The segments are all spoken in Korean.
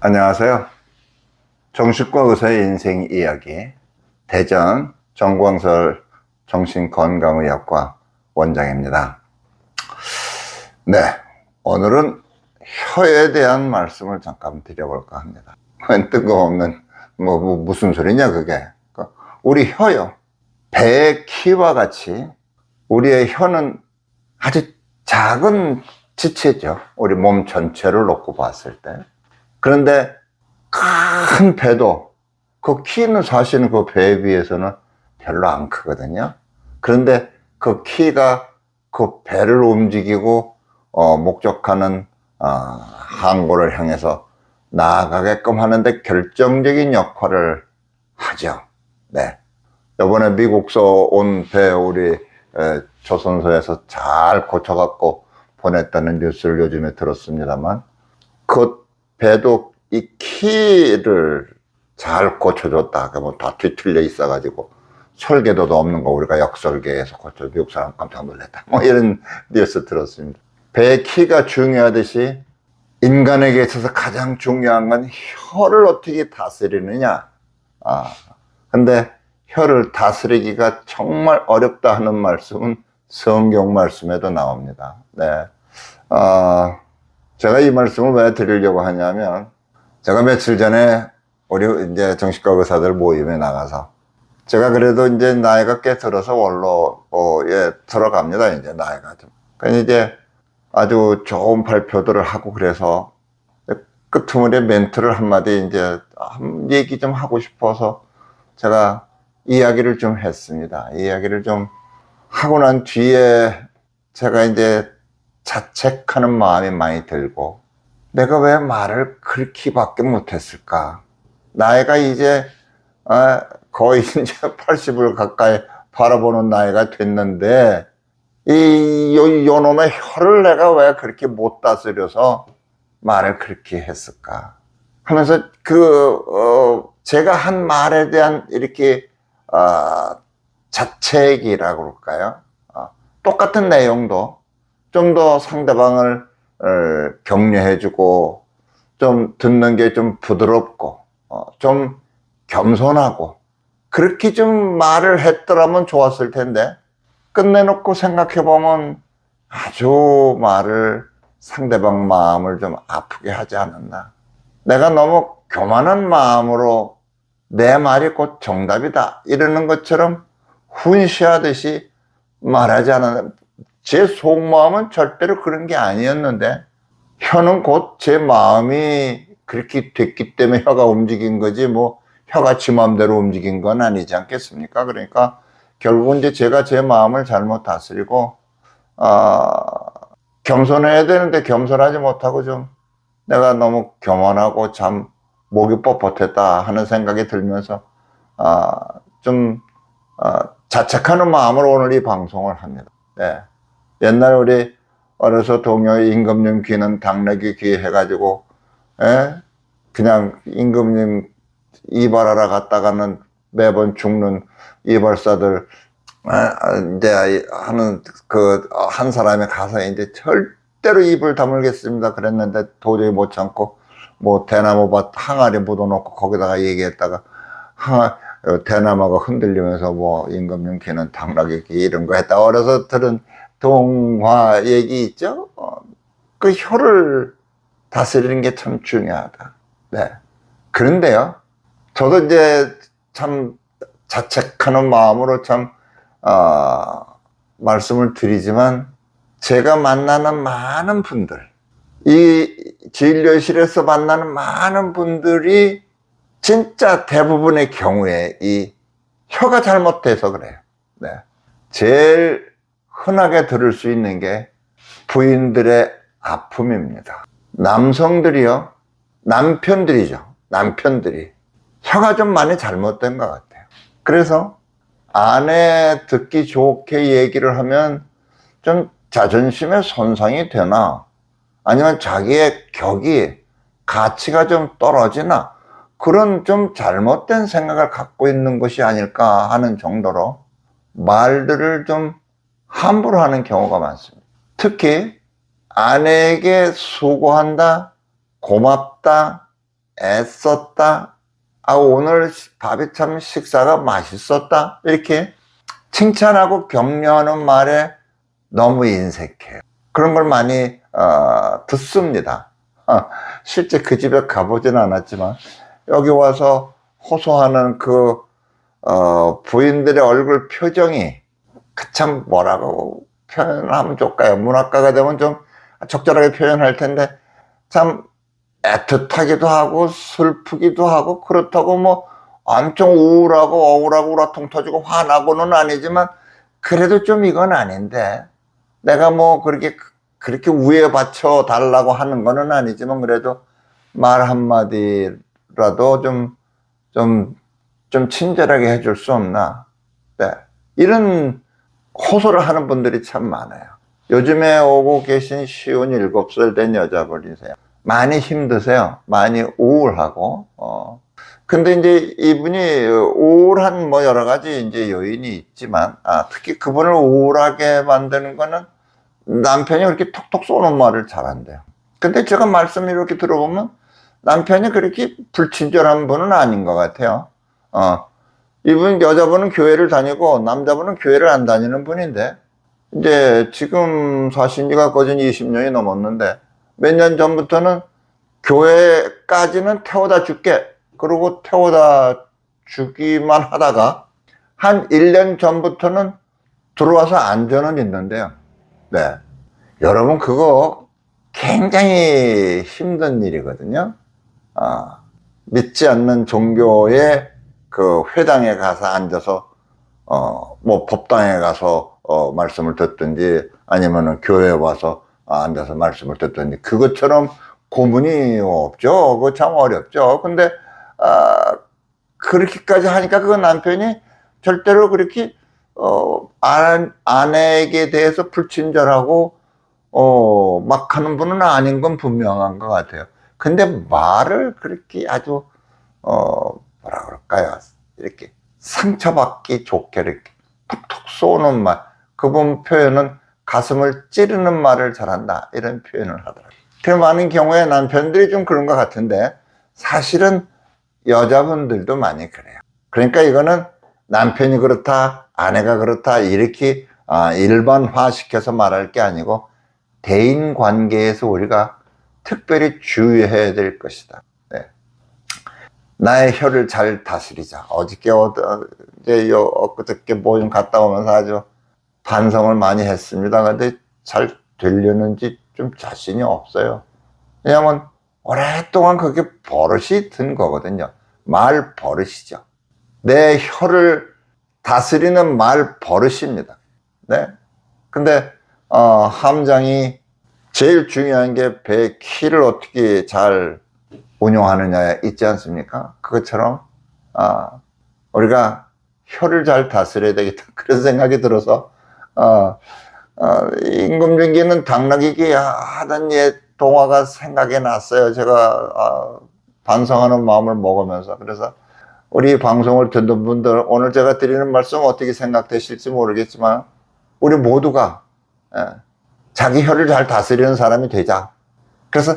안녕하세요. 정신과 의사의 인생 이야기 대전 정광설 정신건강의학과 원장입니다. 네, 오늘은 혀에 대한 말씀을 잠깐 드려볼까 합니다. 뜬금없는 뭐, 뭐 무슨 소리냐 그게. 그 우리 혀요. 배의 키와 같이 우리의 혀는 아주 작은 지체죠. 우리 몸 전체를 놓고 봤을 때. 그런데 큰 배도 그 키는 사실은 그 배에 비해서는 별로 안 크거든요. 그런데 그 키가 그 배를 움직이고 어, 목적하는 어, 항구를 향해서 나아가게끔 하는데 결정적인 역할을 하죠. 네. 이번에 미국서 온 배 우리 에, 조선소에서 잘 고쳐갖고 보냈다는 뉴스를 요즘에 들었습니다만 그 배도 이 키를 잘 고쳐줬다. 그러다 뒤틀려 있어가지고 설계도도 없는 거 우리가 역설계에서 고쳐 미국 사람 깜짝 놀랐다. 뭐 이런 뉴스 들었습니다. 배의 키가 중요하듯이 인간에게 있어서 가장 중요한 건 혀를 어떻게 다스리느냐. 아, 근데 혀를 다스리기가 정말 어렵다 하는 말씀은 성경 말씀에도 나옵니다. 네. 아, 제가 이 말씀을 왜 드리려고 하냐면, 제가 며칠 전에 우리 이제 정신과 의사들 모임에 나가서, 제가 그래도 이제 나이가 꽤 들어서 원로에 들어갑니다. 이제 나이가 좀. 그러니까 이제 아주 좋은 발표들을 하고 그래서 끄트머리에 멘트를 한마디 이제 한 얘기 좀 하고 싶어서 제가 이야기를 좀 했습니다. 이야기를 좀 하고 난 뒤에 제가 이제 자책하는 마음이 많이 들고 내가 왜 말을 그렇게밖에 못했을까? 나이가 이제 아, 거의 이제 80을 가까이 바라보는 나이가 됐는데 이 요, 요 놈의 혀를 내가 왜 그렇게 못 다스려서 말을 그렇게 했을까? 하면서 그 어, 제가 한 말에 대한 이렇게 어, 자책이라고 그럴까요? 어, 똑같은 내용도 좀 더 상대방을 어, 격려해주고 좀 듣는 게 좀 부드럽고 어, 좀 겸손하고 그렇게 좀 말을 했더라면 좋았을 텐데 끝내놓고 생각해보면 아주 말을 상대방 마음을 좀 아프게 하지 않았나. 내가 너무 교만한 마음으로 내 말이 곧 정답이다. 이러는 것처럼 훈시하듯이 말하지 않았나. 제 속마음은 절대로 그런 게 아니었는데, 혀는 곧 제 마음이 그렇게 됐기 때문에 혀가 움직인 거지, 뭐, 혀가 지 마음대로 움직인 건 아니지 않겠습니까? 그러니까, 결국은 이제 제가 제 마음을 잘못 다스리고, 아, 겸손해야 되는데 겸손하지 못하고 좀 내가 너무 교만하고 참 목이 뻣뻣했다 하는 생각이 들면서, 아, 좀, 아, 자책하는 마음으로 오늘 이 방송을 합니다. 네. 옛날 우리 어려서 동요 임금님 귀는 당나귀 귀 해가지고, 예? 그냥 임금님 이발하러 갔다가는 매번 죽는 이발사들, 아, 이제 하는 그 한 사람이 가서 이제 절대로 입을 다물겠습니다. 그랬는데 도저히 못 참고 뭐 대나무밭 항아리 묻어놓고 거기다가 얘기했다가 항아, 어, 대나무가 흔들리면서 뭐 임금님 귀는 당나귀 귀 이런 거 했다. 어려서 들은 동화 얘기 있죠? 어, 그 혀를 다스리는 게 참 중요하다. 네. 그런데요. 저도 이제 참 자책하는 마음으로 참, 어, 말씀을 드리지만, 제가 만나는 많은 분들, 이 진료실에서 만나는 많은 분들이 진짜 대부분의 경우에 이 혀가 잘못돼서 그래요. 네. 제일 흔하게 들을 수 있는 게 부인들의 아픔입니다. 남성들이요, 남편들이죠. 남편들이. 혀가 좀 많이 잘못된 것 같아요. 그래서 아내 듣기 좋게 얘기를 하면 좀 자존심에 손상이 되나 아니면 자기의 격이 가치가 좀 떨어지나 그런 좀 잘못된 생각을 갖고 있는 것이 아닐까 하는 정도로 말들을 좀 함부로 하는 경우가 많습니다. 특히 아내에게 수고한다, 고맙다, 애썼다. 아, 오늘 밥이 참 식사가 맛있었다. 이렇게 칭찬하고 격려하는 말에 너무 인색해요. 그런 걸 많이 어, 듣습니다. 어, 실제 그 집에 가보진 않았지만 여기 와서 호소하는 그 어, 부인들의 얼굴 표정이 그참 뭐라고 표현하면 좋을까요? 문학가가 되면 좀 적절하게 표현할 텐데 참 애틋하기도 하고 슬프기도 하고 그렇다고 뭐 엄청 우울하고 억울하고 우라통 터지고 화나고는 아니지만 그래도 좀 이건 아닌데 내가 뭐 그렇게 그렇게 우에 받쳐 달라고 하는 거는 아니지만 그래도 말 한마디라도 좀 좀, 좀 친절하게 해줄 수 없나. 네. 이런 호소를 하는 분들이 참 많아요. 요즘에 오고 계신 쉬운 일곱 살된 여자분이세요. 많이 힘드세요. 많이 우울하고, 어. 근데 이제 이분이 우울한 뭐 여러 가지 이제 요인이 있지만, 아, 특히 그분을 우울하게 만드는 거는 남편이 그렇게 톡톡 쏘는 말을 잘한대요. 근데 제가 말씀을 이렇게 들어보면 남편이 그렇게 불친절한 분은 아닌 것 같아요. 어, 이분 여자분은 교회를 다니고 남자분은 교회를 안 다니는 분인데 이제 지금 사신 지가 거진 20년이 넘었는데 몇 년 전부터는 교회까지는 태워다 줄게 그러고 태워다 주기만 하다가 한 1년 전부터는 들어와서 안전은 있는데요. 네. 여러분 그거 굉장히 힘든 일이거든요. 아, 믿지 않는 종교의 그 회당에 가서 앉아서 어 뭐 법당에 가서 어 말씀을 듣든지 아니면은 교회에 와서 앉아서 말씀을 듣든지 그것처럼 고문이 없죠. 그거 참 어렵죠. 근데 아 그렇게까지 하니까 그 남편이 절대로 그렇게 어 아, 아내에게 대해서 불친절하고 어 막 하는 분은 아닌 건 분명한 것 같아요. 근데 말을 그렇게 아주 어 뭐라 그럴까요? 이렇게 상처받기 좋게 이렇게 톡톡 쏘는 말. 그분 표현은 가슴을 찌르는 말을 잘한다. 이런 표현을 하더라고요. 그 많은 경우에 남편들이 좀 그런 것 같은데 사실은 여자분들도 많이 그래요. 그러니까 이거는 남편이 그렇다, 아내가 그렇다 이렇게 아, 일반화 시켜서 말할 게 아니고 대인 관계에서 우리가 특별히 주의해야 될 것이다. 네. 나의 혀를 잘 다스리자. 어저께 어제 요 엊그저께 뭐좀 갔다 오면서 아주 반성을 많이 했습니다. 근데 잘 되려는지 좀 자신이 없어요. 왜냐면 오랫동안 그게 버릇이 든 거거든요. 말 버릇이죠. 내 혀를 다스리는 말 버릇입니다. 네. 근데 어, 함장이 제일 중요한 게 배 키를 어떻게 잘 운용하느냐에 있지 않습니까? 그것처럼 아, 우리가 혀를 잘 다스려야 되겠다 그런 생각이 들어서 어, 어, 임금중기는 당나귀기 하던 옛 동화가 생각이 났어요. 제가 아, 반성하는 마음을 먹으면서 그래서 우리 방송을 듣는 분들 오늘 제가 드리는 말씀 어떻게 생각되실지 모르겠지만 우리 모두가 예, 자기 혀를 잘 다스리는 사람이 되자. 그래서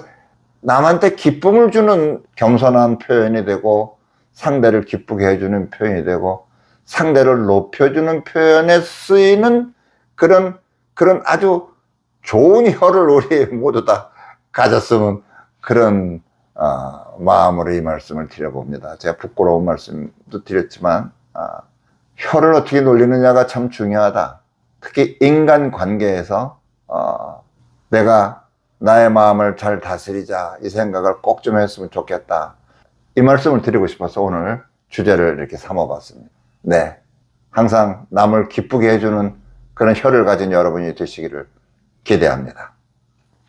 남한테 기쁨을 주는 겸손한 표현이 되고 상대를 기쁘게 해주는 표현이 되고 상대를 높여주는 표현에 쓰이는 그런 그런 아주 좋은 혀를 우리 모두 다 가졌으면 그런 어, 마음으로 이 말씀을 드려봅니다. 제가 부끄러운 말씀도 드렸지만 어, 혀를 어떻게 놀리느냐가 참 중요하다. 특히 인간 관계에서 어, 내가 나의 마음을 잘 다스리자 이 생각을 꼭 좀 했으면 좋겠다. 이 말씀을 드리고 싶어서 오늘 주제를 이렇게 삼아봤습니다. 네. 항상 남을 기쁘게 해주는 그런 혀를 가진 여러분이 되시기를 기대합니다.